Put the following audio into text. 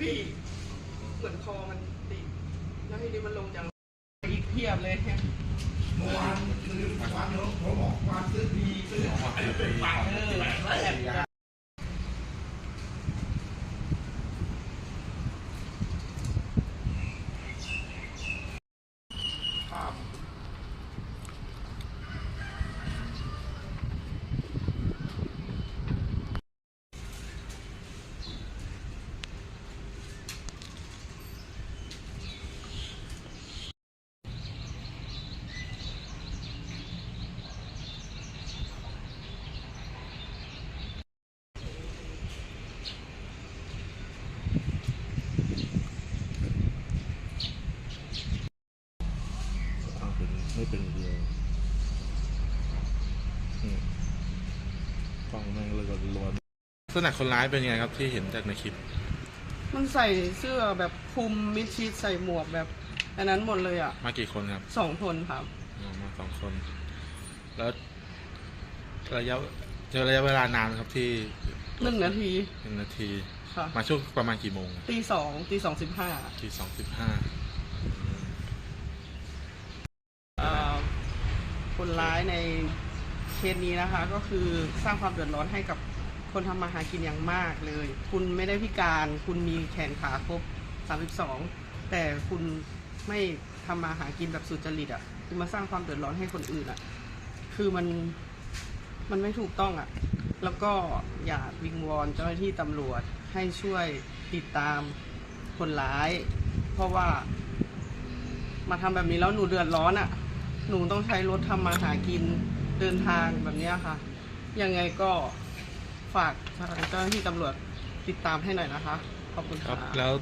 ปีกเหมือนคอมันติดแล้วทีนี้มันลงจากอีกเพียบเลยเนี่ยเมื่อวานซื้อวันผมบอกวันซื้อดีซื้อปากเออ ไม่เป็นเดียวอืมกล้องแม่งเลยก็ล้วนลักษณะคนร้ายเป็นยังไงครับที่เห็นจากในคลิป มันใส่เสื้อแบบคลุมมิดชิดใส่หมวกแบบอันนั้นหมดเลยอะ มากี่คนครับสองคนครับอ๋อมาสองคน แล้วระยะเจอระยะเวลานานไหมครับที่หนึ่งนาทีหนึ่งนาที ค่ะ มาช่วงประมาณกี่โมงตีสองตีสองสิบห้าที่สองสิบห้า คนร้ายในเคสนี้นะคะ ก็คือสร้างความเดือดร้อนให้กับคนทำมาหากินอย่างมากเลย คุณไม่ได้พิการ คุณมีแขนขาครบ 32 แต่คุณไม่ทำมาหากินแบบสุจริตอะ่ะคุณมาสร้างความเดือดร้อนให้คนอื่นอะ่ะ คือมันมันไม่ถูกต้องอะ่ะ แล้วก็อยากวิงวอนเจ้าหน้าที่ตำรวจให้ช่วยติดตามคนร้าย เพราะว่า มาทำแบบนี้แล้วหนูเดือดร้อนอะ่ะ หนูต้องใช้รถทำมาหากินเดินทางแบบนี้ค่ะ ยังไงก็ฝากทางเจ้าหน้าที่ตำรวจติดตามให้หน่อยนะคะ ขอบคุณครัค่ะบแล้ว